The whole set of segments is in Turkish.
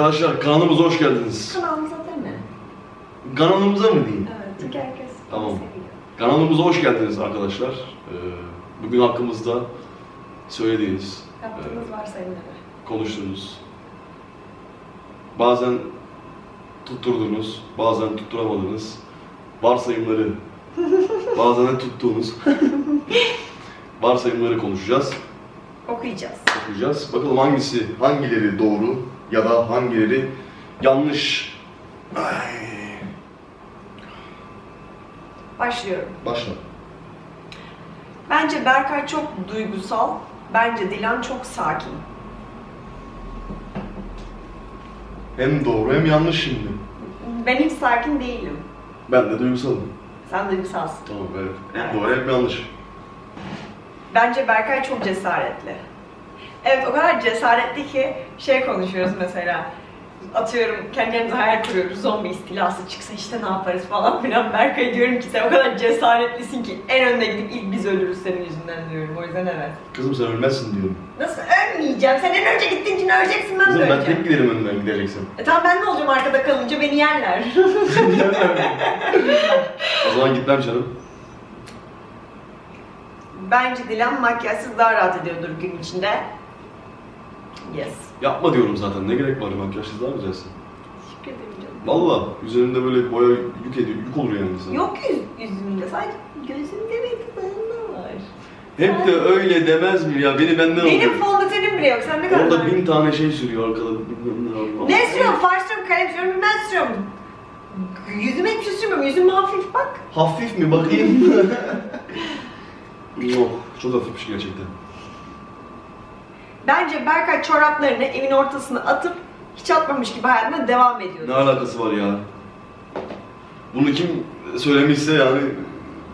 Arkadaşlar kanalımıza hoş geldiniz. Kanalımıza değil mi? Kanalımıza mı diyeyim? Evet, çünkü herkes Tamam. seviyor. Kanalımıza hoş geldiniz arkadaşlar. Ee, bugün hakkımızda söylediğiniz, Yaptığımız varsayımları. konuştuğunuz, bazen tutturdunuz, bazen tutturamadınız, varsayımları, bazen de tuttuğunuz varsayımları konuşacağız, Okuyacağız. okuyacağız. Bakalım hangisi, hangileri doğru ya da hangileri yanlış. Ay. Başlıyorum. Başla. Bence Berkay çok duygusal. Bence Dilan çok sakin. Hem doğru hem yanlış şimdi. Ben hiç sakin değilim. Ben de duygusalım. Sen duygusalsın. Tamam evet. Evet. doğru hem yanlış. Bence Berkay çok cesaretli. Evet o kadar cesaretli ki şey konuşuyoruz mesela. Atıyorum kendi kendimize hayal kuruyoruz. Zombi istilası çıksa işte ne yaparız falan filan. Berkay diyorum ki sen o kadar cesaretlisin ki en önde gidip ilk biz ölürüz senin yüzünden diyorum. O yüzden evet. Kızım sen ölmezsin diyorum. Nasıl ölmeyeceğim? Sen en önce gittiğin için öleceksin ben de Kızım ben öleceğim. tek giderim önden gideceksin. E tamam ben ne olacağım arkada kalınca beni yerler. o zaman gitmem canım. Bence Dilan makyajsız daha rahat ediyordur gün içinde. Yes. Yapma diyorum zaten. Ne gerek var makyajsız daha güzelsin. Teşekkür ederim canım. Valla üzerinde böyle boya yük ediyor. Yük olur yani sana. Yok yüz, yüzümde sadece gözümde ve dudağımda var. Hep de öyle demez mi ya? Beni benden Benim alıyor. fondötenim bile yok. Sen ne kadar Orada var? bin tane şey sürüyor arkada. bilmem ne var. Ne sürüyorum? Far sürüyorum, kalem sürüyorum, bilmem sürüyorum. Yüzüme hiçbir şey sürmüyorum. Yüzüm hafif bak. Hafif mi bakayım? Yok. Çok hafifmiş gerçekten. Bence Berkay çoraplarını evin ortasına atıp hiç atmamış gibi hayatına devam ediyor. Ne alakası var ya? Bunu kim söylemişse yani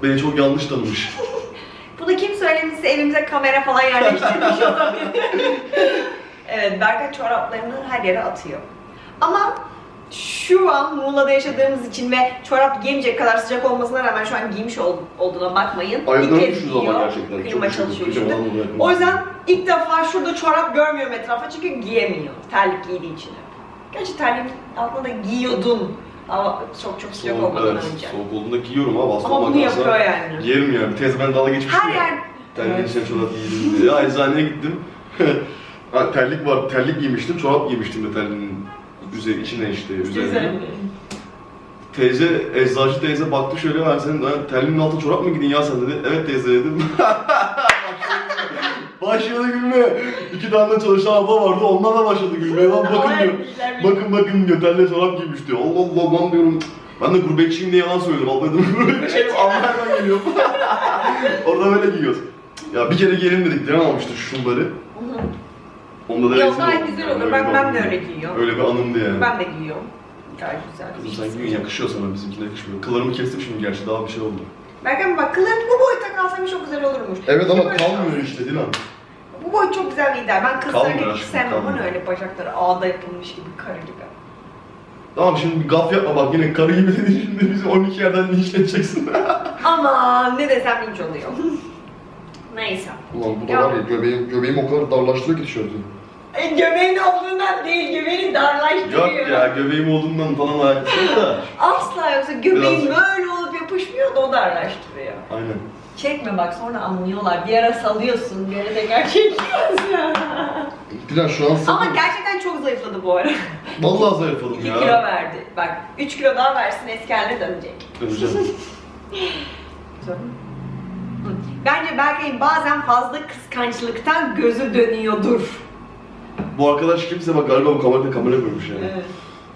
beni çok yanlış tanımış. Bunu kim söylemişse evimize kamera falan yerleştirmiş olabilir. evet, Berkay çoraplarını her yere atıyor. Ama şu an Muğla'da yaşadığımız için ve çorap giymeyecek kadar sıcak olmasına rağmen şu an giymiş ol- olduğuna bakmayın. Ayaklarım ama giyiyor. gerçekten. Klima Çok çalışıyor dolayı. O yüzden ilk defa şurada çorap görmüyorum etrafa çünkü giyemiyor. Terlik giydiği için. Gerçi terliğin altında da giyiyordum. Ama çok çok sıcak Soğuk, olmadan evet, önce. soğuk olduğunda giyiyorum ama hasta Ama bunu yapıyor yani. Giyerim yani. Bir teyze ben dalga geçmiştim Her ya. yer... Terliğin Evet. içine çorap giydim diye. Eczaneye gittim. ha, terlik var, terlik giymiştim, çorap giymiştim de terliğin üzeri, içine işte. üzerine. Teyze, eczacı teyze baktı şöyle, ha senin ha, terliğin altına çorap mı giydin ya sen dedi. Evet teyze dedim. başladı gülmeye. İki tane çalışan abla vardı, onlar da başladı gülmeye. Lan bakın diyor. Bakın bakın diyor, terliğe çorap giymiş diyor. Allah Allah lan diyorum. Ben de gurbetçiyim diye yalan söyledim. Abla dedim gurbetçiyim, Almanya'dan geliyorum. Orada böyle giyiyoruz. Ya bir kere giyelim dedik, şu şunları. Onda da Yok gayet güzel yani, olur. Ben, bir ben de öyle giyiyorum. Öyle bir anımdı yani. Ben de giyiyorum. Gayet güzel. Kızım sen giyin yakışıyor sana, bizimkine yakışmıyor. Kıllarımı kestim şimdi gerçi, daha bir şey oldu. Berkan bak kıllarım bu boyutta kalsaymış çok güzel olurmuş. Evet ama böyle kalmıyor kalsın? işte Dilan. Bu boyut çok güzel bir ideal. Ben kızları Kalmıyor hiç aşkım, sevmem. kalmıyor. Hani öyle bacakları ağda yapılmış gibi karı gibi. Tamam şimdi bir gaf yapma bak yine karı gibi dedin şimdi bizi 12 yerden linçleteceksin. Aman ne desem linç oluyor. Neyse. Ulan bu da var ya, göbeğim, göbeğim o kadar darlaştırıyor ki tişörtü. E, göbeğin olduğundan değil, göbeğini darlaştırıyor. Yok ya göbeğim olduğundan falan alakası yok da. Asla yoksa göbeğin Biraz- böyle olup yapışmıyor da o darlaştırıyor. Aynen. Çekme bak sonra anlıyorlar. Bir ara salıyorsun, bir ara tekrar çekiyorsun. Dilan şu an Ama gerçekten çok zayıfladı bu ara. Vallahi zayıfladım 2 ya. kilo verdi. Bak 3 kilo daha versin eski haline dönecek. Döneceğim. Hı. Bence Berkay'ın bazen fazla kıskançlıktan gözü dönüyordur. bu arkadaş kimse bak galiba bu kamerada kamera koymuş yani. Evet.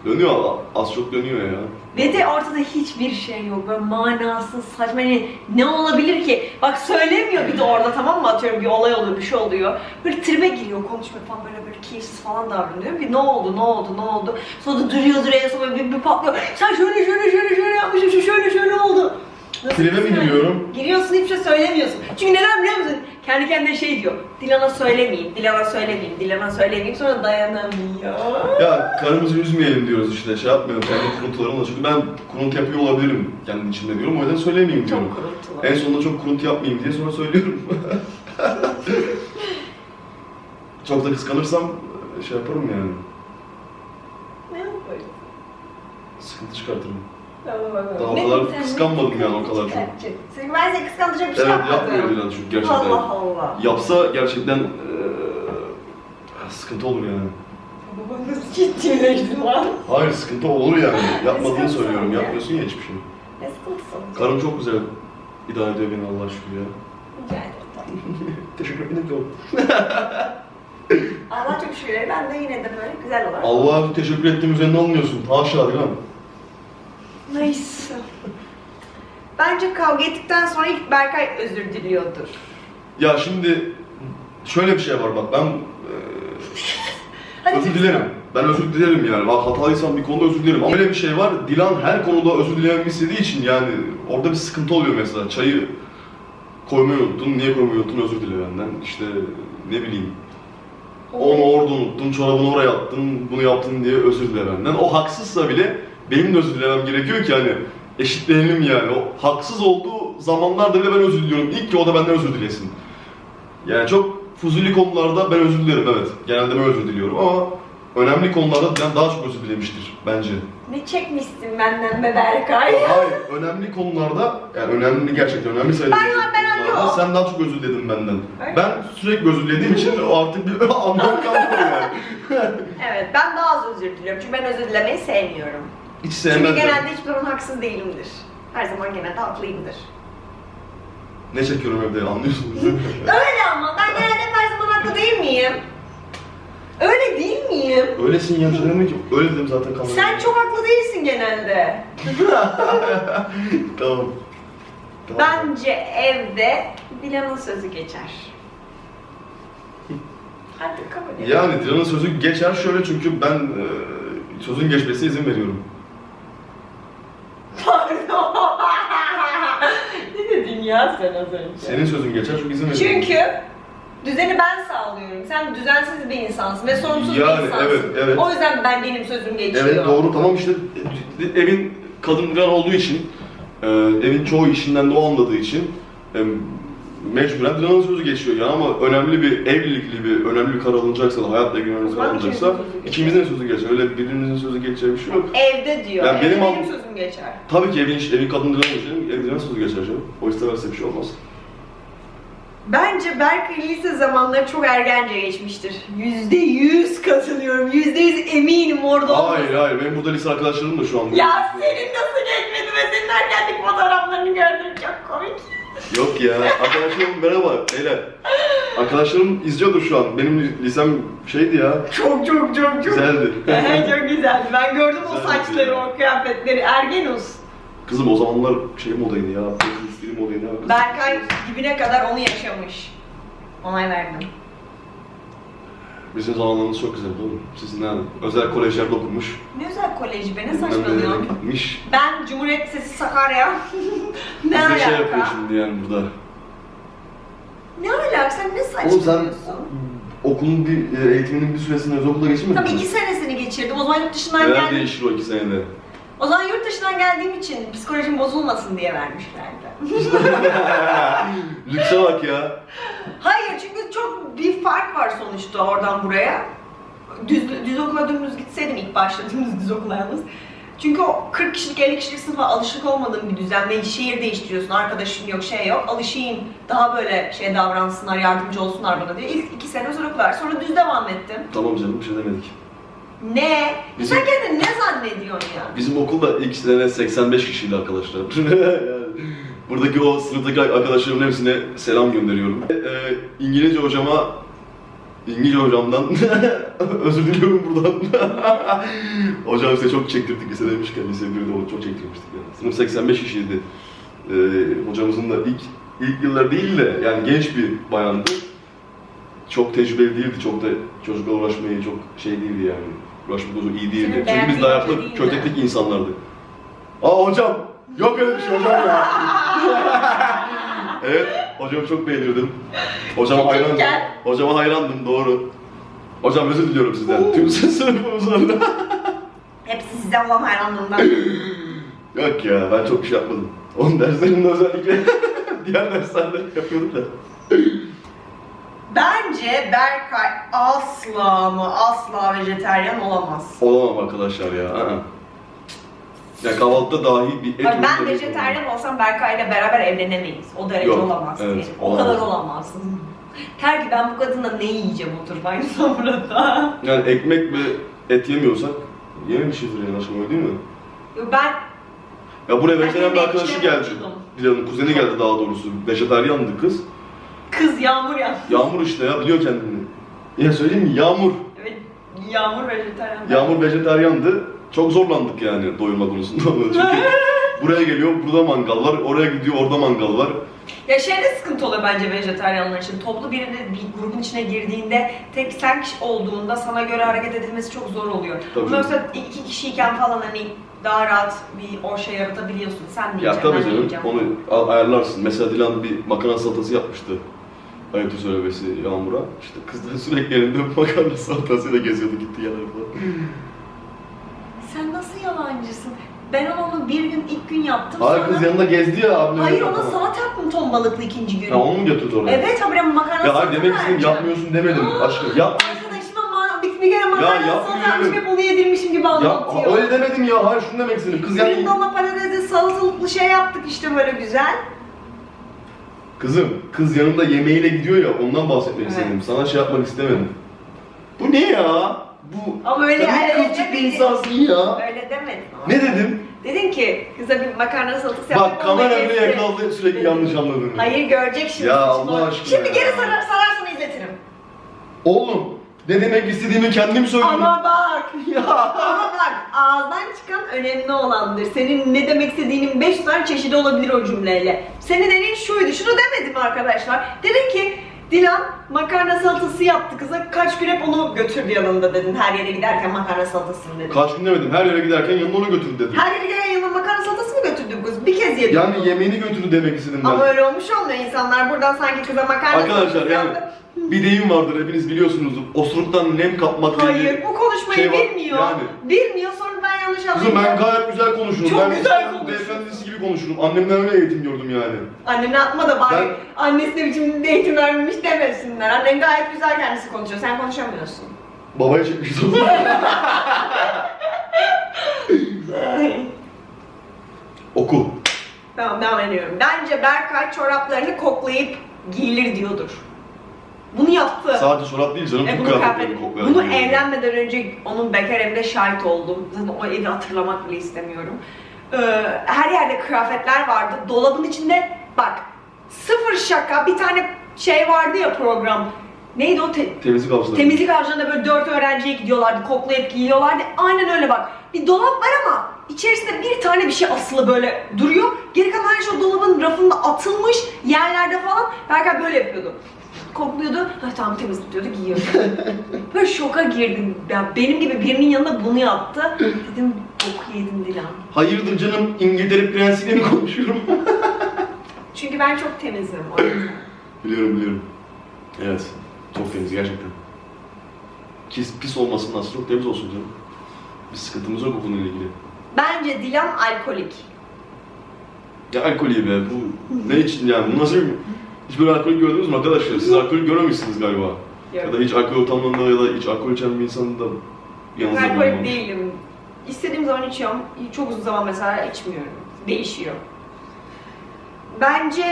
Dönüyor az çok dönüyor ya. Ve de ortada hiçbir şey yok. Böyle manasız, saçma. Hani ne olabilir ki? Bak söylemiyor bir de orada tamam mı? Atıyorum bir olay oluyor, bir şey oluyor. Böyle tribe giriyor, konuşmuyor falan böyle böyle keyifsiz falan davranıyor. Bir ne oldu, ne oldu, ne oldu? Sonra da duruyor duruyor, sonra bir, bir patlıyor. Sen şöyle şöyle şöyle şöyle yapmışsın, şu şöyle şöyle oldu. Tribe mi yani? giriyorum? Giriyorsun hiçbir şey söylemiyorsun. Çünkü neden biliyor musun? Kendi kendine şey diyor. Dilan'a söylemeyeyim, Dilan'a söylemeyeyim, Dilan'a söylemeyeyim. Sonra dayanamıyor. Ya karımızı üzmeyelim diyoruz işte şey yapmayalım kendi kuruntularımla çünkü ben kuruntu yapıyor olabilirim kendi içimde diyorum o yüzden söylemeyeyim diyorum. Çok kuruntu var. En sonunda çok kuruntu yapmayayım diye sonra söylüyorum. çok da kıskanırsam şey yaparım yani. sıkıntı çıkartırım. Tamam, o Ne güzel, kıskanmadım ne yani o kadar çok. güzel. Çünkü ben seni kıskandıracak bir şey Evet yapmadım. yapmıyor Dilan çünkü gerçekten. Allah Allah. Yapsa gerçekten eee, sıkıntı olur yani. Baba nasıl ciddileştin lan? Hayır sıkıntı olur yani. Yapmadığını Sıkıntı söylüyorum. olur ya. Yapmıyorsun ya hiçbir şey. Ne sıkıntısı olacak? Karım çok güzel idare ediyor beni Allah şükür ya. Rica ederim. Teşekkür ederim çok. Allah çok şükür ben de yine de böyle güzel olarak. Allah'a teşekkür ettiğim üzerine almıyorsun. Haşa Dilan. Neyse. Bence kavga ettikten sonra ilk Berkay özür diliyordur. Ya şimdi şöyle bir şey var bak ben Hadi özür dilerim. Ben özür dilerim yani. Bak hatalıysam bir konuda özür dilerim. Ama öyle bir şey var. Dilan her konuda özür dilememi istediği için yani orada bir sıkıntı oluyor mesela. Çayı koymayı unuttun. Niye koymayı unuttun? Özür dile benden. İşte ne bileyim. Onu orada unuttun, çorabını oraya attın, bunu yaptın diye özür dile benden. O haksızsa bile benim de özür dilemem gerekiyor ki hani eşitleyelim yani. O haksız olduğu zamanlarda bile ben özür diliyorum. İlk ki o da benden özür dilesin. Yani çok fuzuli konularda ben özür dilerim evet. Genelde ben özür diliyorum ama önemli konularda Dilan daha çok özür dilemiştir bence. Ne çekmişsin benden be Berkay? Hayır, önemli konularda, yani önemli gerçekten önemli sayıda Ben- ben yok. sen daha çok özür diledin benden. Ben- Ben sürekli özür dilediğim için o artık bir anlam kalmıyor yani. Evet ben daha az özür diliyorum çünkü ben özür dilemeyi sevmiyorum. Hiç Çünkü sevmem. ben. genelde hiçbir zaman haksız değilimdir. Her zaman genelde haklıyımdır. Ne çekiyorum evde anlıyorsunuz değil mi? Öyle ama ben genelde her zaman haklı değil miyim? Öyle değil miyim? Öylesin ya, şey demedim ki. Öyle dedim zaten kamerada. Sen çok haklı değilsin genelde. tamam. tamam. Bence evde Dilan'ın sözü geçer. Hadi kabul et. Yani Dilan'ın sözü geçer şöyle çünkü ben e, sözün geçmesine izin veriyorum. Pardon. ne dedin ya sen az önce? Senin sözün geçer çünkü izin veriyorum. Çünkü düzeni ben sağlıyorum. Sen düzensiz bir insansın ve sorumsuz bir Yani, insansın. evet, evet. O yüzden ben benim sözüm geçiyor. Evet doğru tamam işte e, evin kadın olduğu için e, evin çoğu işinden de o anladığı için e, mecburen Dilan'ın sözü geçiyor ya ama önemli bir evlilikli bir önemli bir karar alınacaksa da hayatla ilgili önemli karar alınacaksa ikimizin sözü geçer. sözü. Öyle birbirimizin sözü geçeceği bir şey yok. Evde diyor. Yani benim benim, sözüm geçer. Tabii ki evin, evin kadın Dilan olduğu için ev Dilan'ın sözü geçer canım. O isterse bir şey olmaz. Bence Berkay lise zamanları çok ergence geçmiştir. Yüzde yüz katılıyorum. Yüzde yüz eminim orada olmasın. Hayır hayır benim burada lise arkadaşlarım da şu an. Ya senin nasıl geçmedi ve senin ergenlik fotoğraflarını gördüm çok komik. Yok ya. Arkadaşlarım merhaba beyler. Arkadaşlarım izliyordur şu an. Benim lisem şeydi ya. Çok çok çok çok. Güzeldi. çok güzeldi. Ben gördüm o Güzeldi saçları, o kıyafetleri. Ergenus. Kızım o zamanlar şey modaydı ya. İstediğim modaydı ya. Berkay dibine kadar onu yaşamış. Onay verdim. Bizim zamanlarımız çok güzeldi oğlum. Siz ne özel kolejlerde okumuş. Ne özel koleji be, ne saçmalıyorsun? Gitmiş. Ben Cumhuriyet Lisesi Sakarya. ne Bize alaka? şey yapıyor şimdi yani burada. Ne alaka? Sen ne Oğlum sen saçmalıyorsun? okulun bir e, eğitiminin bir süresini özel okulda geçirmedin Tabii mi? iki senesini geçirdim. O zaman yurt dışından Neler geldim. değişir o iki senede? O zaman yurt dışından geldiğim için psikolojim bozulmasın diye vermişlerdi. Lükse bak ya. Hayır çünkü çok bir fark var sonuçta oradan buraya. Düz, düz okula dümdüz gitseydim ilk başladığımız düz okula yalnız. Çünkü o 40 kişilik 50 kişilik sınıfa alışık olmadığım bir düzen. Ve şehir değiştiriyorsun, arkadaşın yok, şey yok. Alışayım, daha böyle şey davransınlar, yardımcı olsunlar bana diye. İlk iki sene özel okul var. Sonra düz devam ettim. Tamam canım bir şey demedik. Ne? Bizim- Sen kendini ne zannediyorsun ya? Bizim okulda ilk sene 85 kişiydi arkadaşlar. Yani Buradaki o sınıftaki arkadaşlarımın hepsine selam gönderiyorum. Ee, İngilizce hocama, İngilizce hocamdan özür diliyorum buradan. Hocam size çok çektirdik lise demişken lise 1'de o çok çektirmiştik yani. Sınıf 85 kişiydi. Ee, hocamızın da ilk ilk yıllar değil de yani genç bir bayandı. Çok tecrübeli değildi, çok da çocukla uğraşmayı çok şey değildi yani. Uğraşmak çok iyi değildi. Çünkü biz hoca değildi. köteklik insanlardı. Aa hocam! Yok öyle bir şey hocam ya. evet, hocamı çok beğeniyordum. Hocama hayrandım. Hocama hayrandım, doğru. Hocam özür diliyorum sizden. Tüm sınıfımızın adına. Hepsi size olan hayranlığımdan. Yok ya, ben çok bir şey yapmadım. Onun derslerinde özellikle diğer derslerde yapıyordum da. Bence Berkay asla mı asla vejeteryan olamaz. Olamam arkadaşlar ya. aa. Ya kahvaltıda dahi bir et Bak ben ürünleri vejeteryan olsam Berkay'la beraber evlenemeyiz. O derece Yok, olamazsın. evet, yani. O olamaz. kadar olamazsın. Der ki ben bu kadınla ne yiyeceğim oturup aynı sofrada. Yani ekmek ve et yemiyorsak yememişizdir yani aşkım öyle değil mi? Yo, ben Ya buraya Ben vejetaryen bir yemek arkadaşı geldi. başladım. Dilan'ın kuzeni geldi daha doğrusu. Vejetaryandı kız. Kız Yağmur ya. Yağmur işte ya biliyor kendini. Ya söyleyeyim mi? Yağmur. Evet Yağmur vejeteryan. Yağmur vejetaryandı. Çok zorlandık yani doyurma konusunda. Çünkü buraya geliyor, burada mangal var. Oraya gidiyor, orada mangal var. Ya şeyde sıkıntı oluyor bence vejetaryenler için. Toplu birinde bir grubun içine girdiğinde tek sen kişi olduğunda sana göre hareket edilmesi çok zor oluyor. Tabii. Ama Yoksa iki kişiyken falan hani daha rahat bir orşa yaratabiliyorsun. Sen mi Ya tabii ben canım, onu ayarlarsın. Mesela Dilan bir makarna salatası yapmıştı. Ayıptı söylemesi Yağmur'a. İşte kız da sürekli elinde makarna salatasıyla geziyordu gitti yerlere falan. Sen nasıl yalancısın? Ben onu bir gün ilk gün yaptım Hayır sonra... kız yanında gezdi ya abla. Hayır ona salata yaptım ton balıklı ikinci gün. Ya onu mu götürdü oraya? Evet habire makarna Ya hayır demek istedim yapmıyorsun demedim aşkım. Yap. Arkadaşıma ma- bir, bir kere makarna Ya salata yapmış yapmıyorum. hep onu yedirmişim gibi Ya anlatıyor. öyle demedim ya. Hayır şunu demek istedim. Kız yani Fırında patatesli salatalıklı şey yaptık işte böyle güzel. Kızım, kız yanımda yemeğiyle gidiyor ya, ondan bahsetmek Evet. istedim. Sana şey yapmak istemedim. Bu ne ya? Bu... Ama öyle Sen ne kılçık bir demedin. insansın ya. Öyle demedim. ama. Ne dedim? Dedin ki kıza bir makarna salatası yaptık. Bak onu kamera yedi. bile yakaladı sürekli yanlış anladığını. Hayır görecek şimdi. Ya Allah aşkına Şimdi ya. geri sarar, sararsan izletirim. Oğlum, ne demek istediğimi kendim söylüyorum. Ama bak. Ya. Ama bak ağızdan çıkan önemli olandır. Senin ne demek istediğinin 5 tane çeşidi olabilir o cümleyle. Senin dediğin şuydu. Şunu demedim arkadaşlar. Dedin ki Dilan makarna salatası yaptı kıza. Kaç gün hep onu götürdü yanında dedin. Her yere giderken makarna salatasını dedin. Kaç gün demedim, her yere giderken yanına onu götür dedim. Her yere gelen yanına makarna salatası kız? Bir kez yedi. Yani yemeğini götürdü demek istedim ben. Ama öyle olmuş olmuyor insanlar. Buradan sanki kıza makarna Arkadaşlar yani yaptı. bir deyim vardır hepiniz biliyorsunuzdur. Osuruktan nem kapmak diye bir- Hayır bu konuşmayı şey var, bilmiyor. yani. Bilmiyor sonra ben yanlış Kızım anlayacağım. ben gayet güzel konuşurum. Çok ben güzel konuşuyorsun. Beyefendisi gibi konuşurum. Annemden öyle eğitim gördüm yani. Annene atma da bari Ben- annesine biçimde eğitim vermemiş demesinler. Annen gayet güzel kendisi konuşuyor. Sen konuşamıyorsun. Babaya çekmişiz. Oku. tamam devam ediyorum. Bence Berkay çoraplarını koklayıp giyilir diyordur. Bunu yaptı. Sadece çorap değil canım. E, bunu kıyafetlerini kıyafet- koklayarak Bunu giyiyorum. evlenmeden önce onun bekar evinde şahit oldum. Zaten o evi hatırlamak bile istemiyorum. Ee, her yerde kıyafetler vardı. Dolabın içinde bak sıfır şaka bir tane şey vardı ya program. Neydi o? Te- Temizlik avcıları. Temizlik harcında böyle dört öğrenciye gidiyorlardı, koklayıp giyiyorlardı. Aynen öyle bak. Bir dolap var ama içerisinde bir tane bir şey asılı böyle duruyor. Geri kalan her şey o dolabın rafında atılmış yerlerde falan. Berkay böyle yapıyordu. Kokluyordu, ha, tamam temiz diyordu, giyiyordu. böyle şoka girdim. Ya benim gibi birinin yanında bunu yaptı. Dedim, boku yedim Dilan. Hayırdır canım İngiltere prensiyle mi konuşuyorum? Çünkü ben çok temizim o yüzden. biliyorum biliyorum. Evet. Temiz gerçekten. Pis, pis olmasın aslında çok temiz olsun canım. Bir sıkıntımız yok bu konuyla ilgili. Bence Dilan alkolik. Ya alkolü be bu ne için yani bu nasıl bir... Hiç böyle alkol gördünüz mü arkadaşlar? Siz alkol görmemişsiniz galiba. Ya da hiç alkol ortamlarında ya da hiç alkol içen bir insanın da yanınızda Alkolik bulunmamış. değilim. İstediğim zaman içiyorum. Çok uzun zaman mesela içmiyorum. Değişiyor. Bence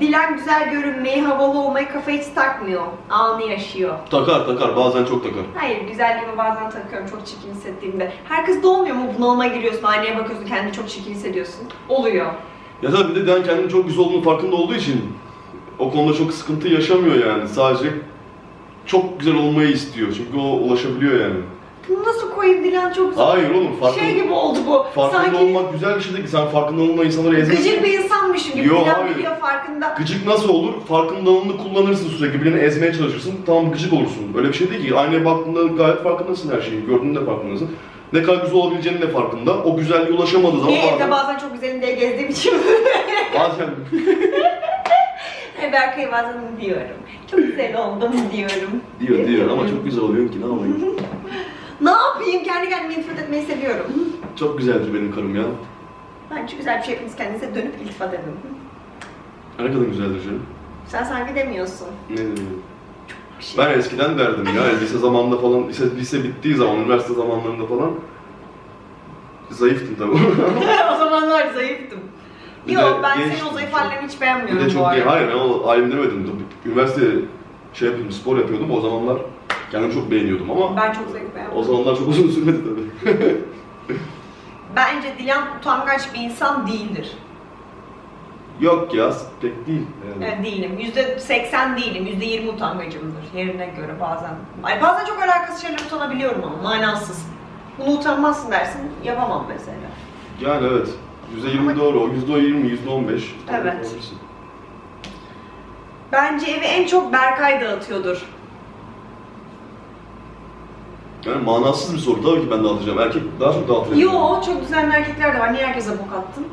Dilan güzel görünmeyi, havalı olmayı kafa hiç takmıyor. Anı yaşıyor. Takar takar bazen çok takar. Hayır, güzelliğimi bazen takıyorum çok çirkin hissettiğimde. Herkes de olmuyor mu? Bunalıma giriyorsun, aynaya bakıyorsun, kendini çok çirkin hissediyorsun. Oluyor. Ya tabii bir de Dan kendinin çok güzel olduğunu farkında olduğu için o konuda çok sıkıntı yaşamıyor yani. Sadece çok güzel olmayı istiyor çünkü o ulaşabiliyor yani. Bunu nasıl koyayım Dilan çok zor. Hayır oğlum farkında, Şey gibi oldu bu. farkında Sanki olmak güzel bir şey değil ki sen farkında olmayan insanları ezmek. gıcık bir insanmışım gibi. Yo, Dilan hayır. biliyor farkında. Gıcık nasıl olur? Farkındalığını kullanırsın sürekli. Birini ezmeye çalışırsın. Tamam gıcık olursun. Öyle bir şey değil ki. Aynaya baktığında gayet farkındasın her şeyi. Gördüğünde farkındasın. Ne kadar güzel olabileceğinin de farkında. O güzelliğe ulaşamadığı zaman Niye evde bazen... bazen çok güzelim diye gezdiğim için bazen... Ve Berkay'a bazen diyorum. Çok güzel oldum diyorum. diyor diyor ama çok güzel oluyorsun ki ne yapayım? Ne yapayım? Kendi kendime iltifat etmeyi seviyorum. çok güzeldir benim karım ya. Bence güzel bir şey yapınız kendinize dönüp iltifat edin. Ne kadar güzeldir canım. Sen sanki demiyorsun. Ne diyeyim? Bir şey. Ben eskiden derdim ya, lise zamanında falan, lise, lise bittiği zaman, üniversite zamanlarında falan Zayıftın tabii. o zamanlar zayıftım. Bir Yok de ben genç- senin o zayıf hallerini hiç bir beğenmiyorum de bu çok arada. iyi. Hayır ben o alim demedim. Üniversite şey yapıyordum, spor yapıyordum. O zamanlar kendimi çok beğeniyordum ama Ben çok zayıf beğenmiyorum. o zamanlar çok uzun sürmedi tabii. Bence Dilan utangaç bir insan değildir. Yok ya pek değil. Yani. Yani değilim. Yüzde seksen değilim. Yüzde yirmi utangacımdır. Yerine göre bazen. Ay bazen çok alakasız şeyler utanabiliyorum ama manasız. Bunu utanmazsın dersin. Yapamam mesela. Yani evet. %20 doğru, o %20, %15. Evet. Olabilirsin. Bence evi en çok Berkay dağıtıyordur. Yani manasız bir soru tabii ki ben dağıtacağım. Erkek daha çok dağıtıyor. Yo çok düzenli erkekler de var. Niye herkese bok attın?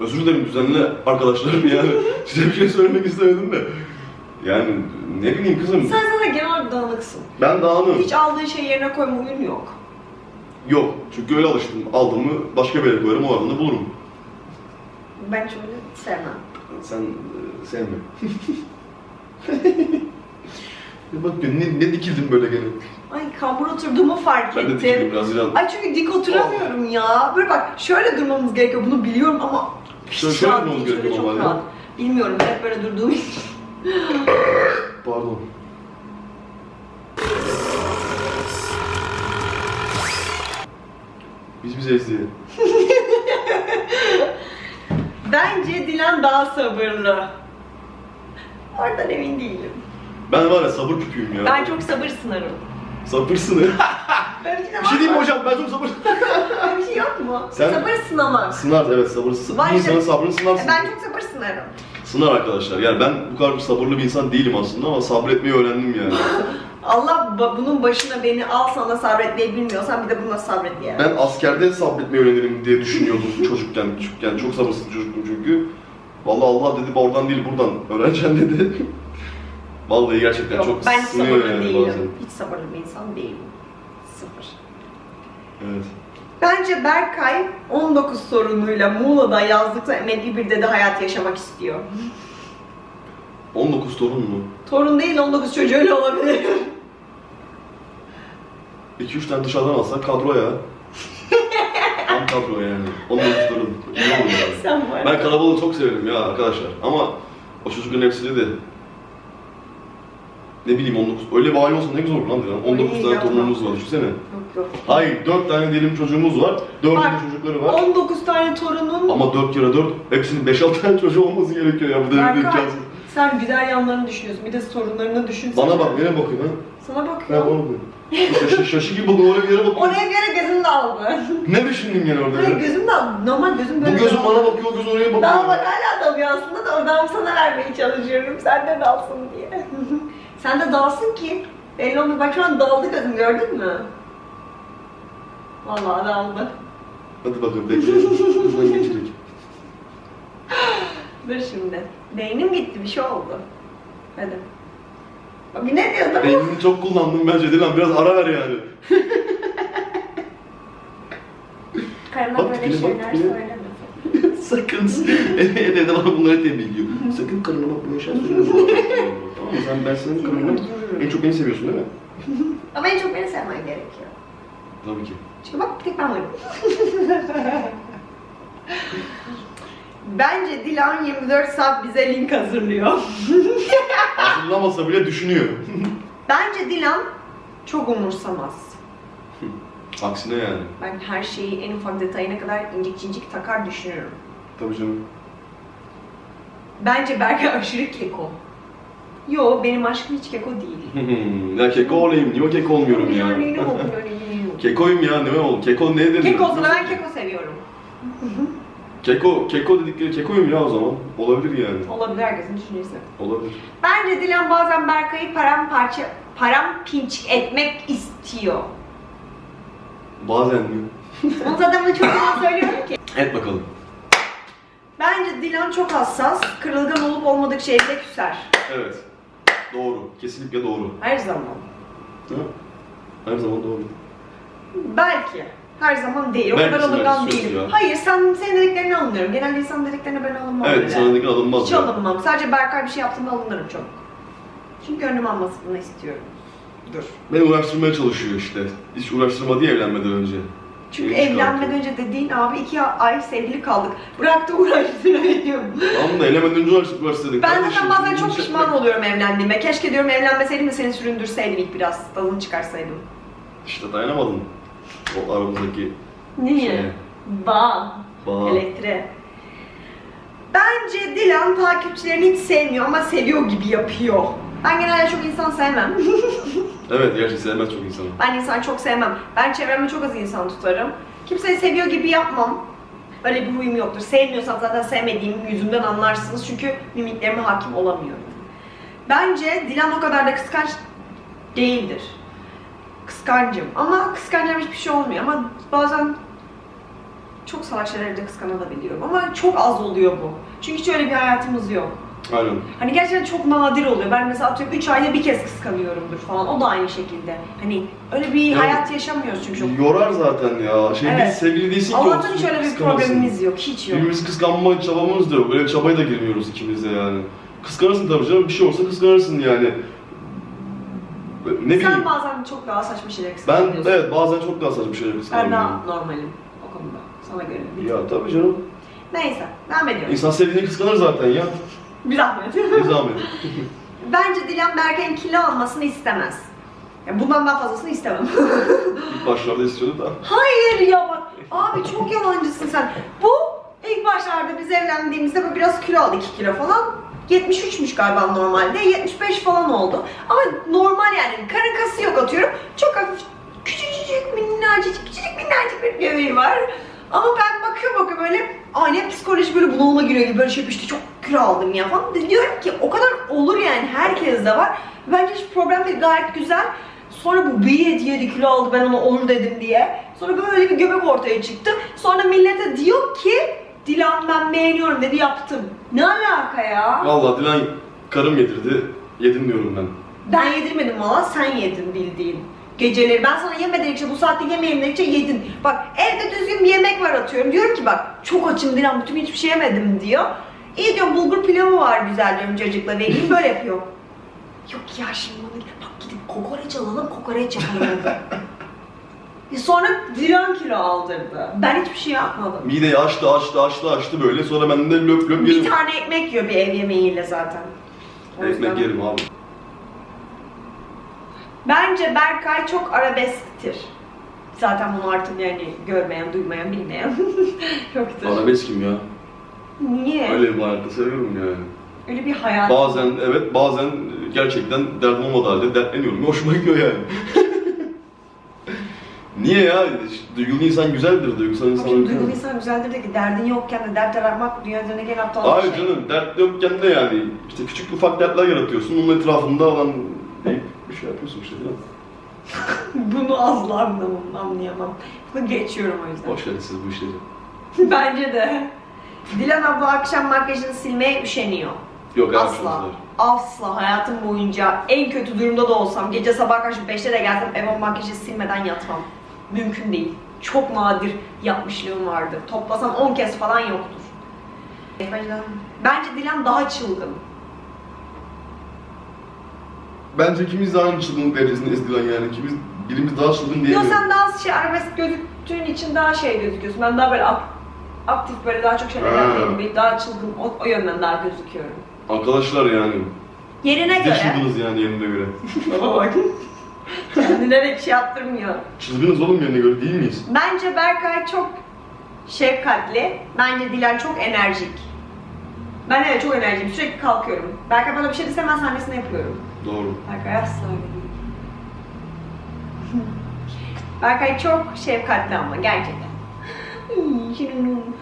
Özür dilerim düzenli arkadaşlarım yani. Size bir şey söylemek istemedim de. Yani ne bileyim kızım. Sen zaten genel dağınıksın. Ben dağınığım. Hiç aldığın şeyi yerine koyma huyun yok. Yok. Çünkü öyle alıştım. Aldığımı başka bir yere koyarım, o arada bulurum. Ben hiç öyle sevmem. Sen e, sevme. Bak ne, ne dikildin böyle gene. Ay kambur oturduğumu fark Ben de ettim. dikildim biraz İlhan. Ay çünkü dik oturamıyorum ya. Böyle bak şöyle durmamız gerekiyor bunu biliyorum ama Şöyle- hiç şöyle rahat durmamız değil, şöyle gerekiyor çok normalde. rahat. Bilmiyorum ben hep böyle durduğum için. Pardon. Biz bizeyiz diye. Bence Dilan daha sabırlı. Oradan emin değilim. Ben var ya sabır küpüyüm ya. Ben çok sabır sınırım. Sabırsın. Böyle bir şey, bir şey diyeyim mi hocam? Ben çok sabır. Böyle bir şey yok mu? Sen- Sabır sınamak. Sınar evet sabırsız. Var Bir insanın sabrını sınarsın. Ben çok sabır sınarım. Sınar arkadaşlar. Yani ben bu kadar sabırlı bir insan değilim aslında ama sabretmeyi öğrendim yani. Allah ba- bunun başına beni al sana sabretmeyi bilmiyorsan bir de buna sabret yani. Ben askerde sabretmeyi öğrenirim diye düşünüyordum çocukken. Çocukken çok sabırsız çocuktum çünkü. Vallahi Allah dedi oradan değil buradan öğreneceksin dedi. Vallahi gerçekten Yok, çok ben hiç sınıyor sabırlı yani değilim. bazen. Hiç sabırlı bir insan değilim. Sıfır. Evet. Bence Berkay 19 sorunuyla Muğla'da yazlıkta emekli bir dede hayat yaşamak istiyor. 19 torun mu? Torun değil 19 çocuğuyla olabilir. 2-3 tane dışarıdan alsak kadro ya. Tam kadro yani. 19 torun. İyi olur yani. Sen var. Ben kalabalığı çok severim ya arkadaşlar. Ama o çocukların hepsi de ne bileyim 19 öyle bir aile olsa ne güzel olur lan diyorum. 19 Ay, tane yapma. torunumuz var düşünsene. Yok yok. Hayır 4 tane diyelim çocuğumuz var. 4 Bak, tane çocukları var. 19 tane torunun Ama 4 kere 4 hepsinin 5-6 tane çocuğu olması gerekiyor ya. Bu devirde Berkay, imkansız. sen güzel yanlarını düşünüyorsun. Bir de sorunlarını düşün. Bana bak nereye bakıyorsun ha? Sana Ben bakıyorum. bana bakıyorum. Şaşı, şaşı gibi bakıyor oraya bir yere bakıyor. Oraya göre gözüm daldı. Ne düşündün gene orada? Ya? gözüm daldı. Normal gözüm böyle Bu gözüm daldı. bana bakıyor, o göz oraya bakıyor. Daha bak hala dalıyor aslında da oradan sana vermeye çalışıyorum. Sen de dalsın diye. Sen de dalsın ki. Belli olmuyor. Bak şu an daldı gözüm gördün mü? Vallahi daldı. Hadi bakalım bekle. Hızdan geçecek. Dur şimdi. Beynim gitti bir şey oldu. Hadi. Bak ne diyordum? Beynini çok kullandım bence Dilan biraz ara ver yani. Karına Bak böyle tipine, bak şeyler tipine. söyleme. Sakın. Ev- Evde bana bunları tembihliyor. Sakın karına bak böyle şeyler söyleme. tamam mı? Sen ben senin karını en çok beni seviyorsun değil mi? Ama en çok beni sevmen gerekiyor. Tabii ki. Çünkü bak bir tek ben varım. Bence Dilan 24 saat bize link hazırlıyor. Hazırlamasa bile düşünüyor. Bence Dilan çok umursamaz. Aksine yani. Ben her şeyi en ufak detayına kadar incik cincik takar düşünüyorum. Tabii canım. Bence Berkay aşırı keko. Yo benim aşkım hiç keko değil. ya keko olayım. Niye o keko olmuyorum ya? Yani? Kekoyum ya ne oldu? Keko ne dedi? Keko olsa da ben keko seviyorum. Keko, keko dedikleri kekoyum ya o zaman. Olabilir yani. Olabilir herkesin düşüncesi. Olabilir. Bence Dilan bazen Berkay'ı paramparça, paramparça etmek istiyor. Bazen mi? Onu zaten bunu çok zaman söylüyorum ki. Et bakalım. Bence Dilan çok hassas, kırılgan olup olmadık şeyde küser. Evet. Doğru. Kesinlikle doğru. Her zaman. Ha? Her zaman doğru. Belki. Her zaman değil. O Belki kadar alıngan değilim. ya. Hayır, sen senin dediklerini alınıyorum. Genelde insan dediklerine ben alınmam Evet, öyle. dedikleri alınmaz Hiç ya. alınmam. Sadece Berkay bir şey yaptığında alınırım çok. Çünkü gönlüm almasını istiyorum. Dur. Beni uğraştırmaya çalışıyor işte. Hiç uğraştırmadı ya evlenmeden önce. Çünkü evlenmeden önce dediğin abi iki ay sevgili kaldık. Bıraktı uğraştırıyorum. Tamam da elemeden önce uğraştırdık. Ben zaten bazen çok şey- pişman oluyorum evlendiğime. Keşke diyorum evlenmeseydim de seni süründürseydim ilk biraz. Tadını çıkarsaydım. İşte dayanamadın. O aramızdaki Niye? şeye. Bağ. Bağ. Elektre. Bence Dilan takipçilerini hiç sevmiyor ama seviyor gibi yapıyor. Ben genelde çok insan sevmem. Evet gerçi sevmez çok insanı. ben insan çok sevmem. Ben çevremde çok az insan tutarım. Kimseyi seviyor gibi yapmam. Öyle bir huyum yoktur. Sevmiyorsam zaten sevmediğim yüzümden anlarsınız çünkü mimiklerime hakim olamıyorum. Bence Dilan o kadar da kıskanç değildir. Kıskancım ama kıskanacağım hiçbir şey olmuyor ama bazen çok salak şeyleri de kıskanabiliyorum ama çok az oluyor bu. Çünkü hiç öyle bir hayatımız yok. Aynen. Hani gerçekten çok nadir oluyor. Ben mesela atıyorum 3 ayda bir kez kıskanıyorumdur falan. O da aynı şekilde. Hani öyle bir Ya- hayat yaşamıyoruz çünkü çok. Yorar zaten ya. Şey Evet. biz sevgili değilsin ki Allah'tan hiç öyle bir kıskanırsın. problemimiz yok. Hiç yok. Birbirimizi kıskanma çabamız da yok. Öyle çabaya da girmiyoruz ikimiz de yani. Kıskanırsın tabii canım. Bir şey olsa kıskanırsın yani. Ne bileyim. Sen bazen çok daha saçma şeyler Ben kıskanıyorsun. evet bazen çok daha saçma şeyler Ben kıskanıyorum. daha normalim o konuda. Sana göre. Ya tabii canım. Neyse, devam ediyorum. İnsan sevdiğini kıskanır zaten ya. Bir zahmet. Ne zahmet. Bence Dilan Berkay'ın kilo almasını istemez. Ya bundan daha fazlasını istemem. İlk başlarda istiyordu da. Hayır ya bak. Abi çok yalancısın sen. Bu ilk başlarda biz evlendiğimizde biraz kilo aldı 2 kilo falan. 73'müş galiba normalde. 75 falan oldu. Ama normal yani. Karın kası yok atıyorum. Çok hafif küçücük minnacık küçücük minnacık bir göbeği var. Ama ben bakıyor bakıyor böyle ani psikoloji böyle bunalıma giriyor gibi böyle şey işte çok kilo aldım ya falan. Diyorum ki o kadar olur yani herkes de var. Bence hiç problem değil gayet güzel. Sonra bu bir yedi yedi kilo aldı ben ona olur dedim diye. Sonra böyle bir göbek ortaya çıktı. Sonra millete diyor ki Dilan ben beğeniyorum dedi yaptım. Ne alaka ya? Vallahi Dilan karım yedirdi. Yedim diyorum ben. Ben yedirmedim valla sen yedin bildiğin. Geceleri ben sana yeme dedikçe bu saatte yemeyelim dedikçe yedin. Bak evde düzgün bir yemek var atıyorum. Diyorum ki bak çok açım Dilan bütün hiçbir şey yemedim diyor. İyi diyorum bulgur pilavı var güzel diyorum cacıkla vereyim böyle yapıyor. Yok ya şimdi onu bak gidip kokoreç alalım kokoreç yapalım. E sonra Dilan kilo aldırdı. Ben hiçbir şey yapmadım. Mideyi açtı açtı açtı açtı böyle. Sonra ben de löp löp Bir tane ekmek yiyor bir ev yemeğiyle zaten. O yüzden- Ekmek yerim abi. Bence Berkay çok arabesktir. Zaten bunu artık yani görmeyen, duymayan, bilmeyen yoktur. Arabesk kim ya? Niye? Öyle, Öyle bir hayatta seviyorum yani. bir hayat. Bazen evet bazen gerçekten derdim olmadığı halde dertleniyorum. Hoşuma gidiyor yani. Niye ya? Duygulu insan güzeldir, duygusal insan. Bakın duygulu insan güzeldir de ki derdin yokken de dert aramak dünya üzerindeki en aptal Hayır bir şey. canım, dert yokken de yani işte küçük ufak dertler yaratıyorsun. Onun etrafında olan deyip bir şey yapıyorsun işte değil mi? Bunu asla anlamam, anlayamam. Bunu geçiyorum o yüzden. Boş verin siz bu işleri. Bence de. Dilan abla akşam makyajını silmeye üşeniyor. Yok Asla. Asla hayatım boyunca en kötü durumda da olsam gece sabah karşı 5'te de gelsem eve makyajı silmeden yatmam. Mümkün değil. Çok nadir yapmışlığım vardır. Toplasam 10 kez falan yoktur. Bence Dilan daha çılgın. Bence ikimiz de aynı çılgınlık derecesindeyiz Dilan yani. İkimiz, birimiz daha çılgın Yo diyemiyorum. sen daha şey arabesk gözüktüğün için daha şey gözüküyorsun. Ben daha böyle ak- aktif böyle daha çok şeyler Ha. yapıyorum. Bir Daha çılgın o, o yönden daha gözüküyorum. Arkadaşlar yani. Yerine de göre. çılgınız yani yerine göre. Baba bak. Kendilerine şey yaptırmıyor. Çılgınız oğlum yerine göre değil miyiz? Bence Berkay çok şefkatli. Bence Dilan çok enerjik. Ben evet çok enerjiyim. Sürekli kalkıyorum. Berkay bana bir şey dese ben sahnesine yapıyorum. Doğru. Berkay asla öyle değil. Berkay çok şefkatli ama gerçekten. Şirin.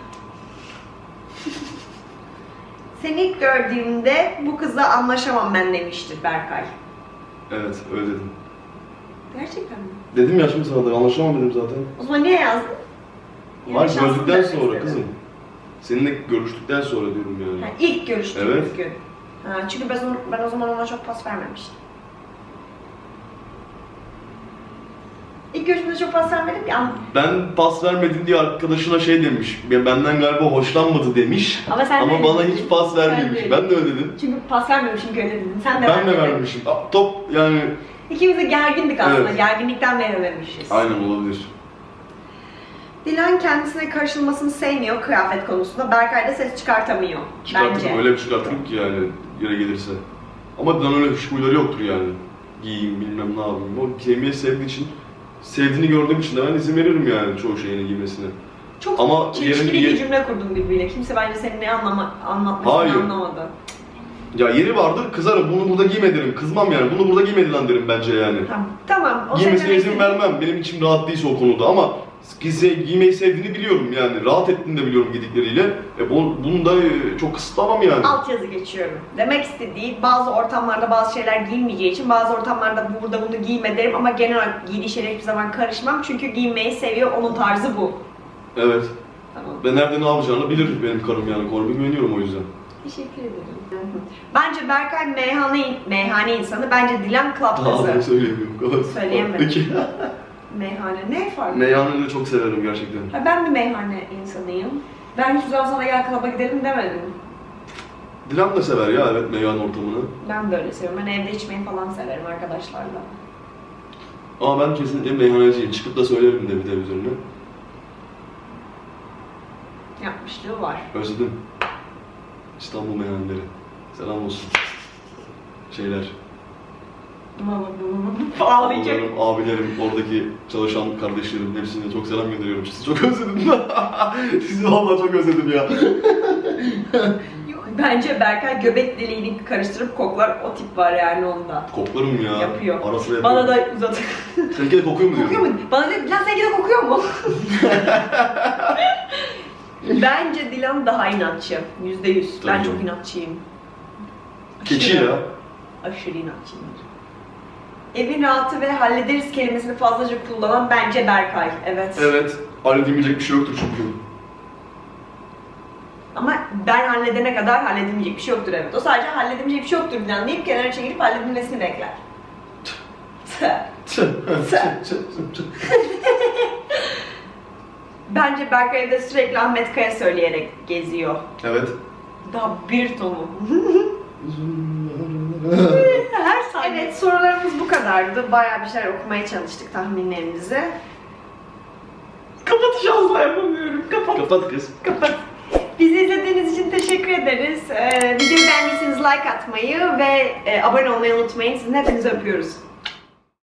Seni ilk gördüğümde bu kızla anlaşamam ben demiştir Berkay. Evet öyle dedim. Gerçekten mi? Dedim ya şimdi sana da anlaşamam dedim zaten. O zaman niye yazdın? Var şansını gördükten sonra kızım. Seninle görüştükten sonra diyorum yani. Ha, ilk görüştüğümüz Evet. gün. Ha, çünkü ben, o- ben o zaman ona çok pas vermemiştim. İlk görüşmede çok pas vermedim ama, Ben pas vermedim diye arkadaşına şey demiş. "Ben- Benden galiba hoşlanmadı demiş. ama sen Ama bana hiç pas Sen vermemiş. de- Ben de öyle dedim. Çünkü pas vermemişim dedim. Sen de Ben de vermedin. vermişim. Aa, Top yani İkimiz de gergindik aslında. Evet. Gerginlikten verememişiz. aynen olabilir. Dilan kendisine karışılmasını sevmiyor kıyafet konusunda. Berkay da ses çıkartamıyor Çıkartırım bence. öyle bir çıkartırım ki yani yere gelirse. Ama Dilan öyle huyları yoktur yani. Giyeyim bilmem ne yapayım. O giymeyi sevdiği için, sevdiğini gördüğüm için de ben izin veririm yani çoğu şeyini giymesine. Çok Ama çelişkili yerin- bir cümle kurdum birbiriyle. Kimse bence senin ne anlama, anlatmasını Hayır. anlamadı. Ya yeri vardır kızarım bunu burada giyme derim. Kızmam yani bunu burada giyme lan derim bence yani. Tamam. Tamam. O Giymesine izin- vermem. Benim içim rahat değilse o konuda ama giyse, giymeyi sevdiğini biliyorum yani. Rahat ettiğini de biliyorum giydikleri E bunu, bunu da e, çok kısıtlamam yani. Altyazı geçiyorum. Demek istediği bazı ortamlarda bazı şeyler giyilmeyeceği için bazı ortamlarda burada bunu giyme derim ama genel olarak giydiği şeylere hiçbir zaman karışmam çünkü giymeyi seviyor, onun tarzı bu. Evet. Tamam. Ve nerede ne yapacağını bilir benim karım yani. Koruma güveniyorum o yüzden. Teşekkür ederim. Bence Berkay meyhane, meyhane insanı, bence Dilan club Daha kızı. bunu söyleyemiyorum. Kadar. Söyleyemedim. Peki. Meyhane ne farkı? Meyhaneleri çok severim gerçekten. Ha, ben bir meyhane insanıyım. Ben hiçbir zaman sana gel klaba gidelim demedim. Dilan da sever ya evet meyhane ortamını. Ben böyle seviyorum. Ben evde içmeyi falan severim arkadaşlarla. Ama ben kesinlikle meyhaneciyim. Çıkıp da söylerim de bir de üzerine. Yapmışlığı var. Özledim. İstanbul meyhaneleri. Selam olsun. Şeyler. Ağlayacak. Ablalarım, abilerim, oradaki çalışan kardeşlerim hepsine çok selam gönderiyorum. Sizi çok özledim. Sizi vallahi çok özledim ya. Bence Berkay göbek deliğini karıştırıp koklar o tip var yani onda. Koklarım ya. Yapıyor. Ara sıra yapıyorum. Bana da uzat. Seninki de kokuyor mu kokuyor mu? Bana diyor Dilan seninki de kokuyor mu? Bence Dilan daha inatçı. Yüzde yüz. Ben Tabii. çok inatçıyım. Keçi ya. Aşırı inatçıyım. Evin rahatı ve hallederiz kelimesini fazlaca kullanan bence Berkay. Evet. Evet. Halledilmeyecek bir şey yoktur çünkü. Ama ben halledene kadar halledilmeyecek bir şey yoktur evet. O sadece halledilmeyecek bir şey yoktur falan deyip kenara çekilip halledilmesini bekler. Bence Berkay evde sürekli Ahmet Kaya söyleyerek geziyor. evet. Daha bir tonu. Her saniye. Evet sorularımız bu kadardı. Bayağı bir şeyler okumaya çalıştık tahminlerimizi. Kapatacağız da yapamıyorum. Kapat. Kapat kız. Kapat. Bizi izlediğiniz için teşekkür ederiz. Ee, videoyu beğendiyseniz like atmayı ve e, abone olmayı unutmayın. Sizin hepinizi öpüyoruz.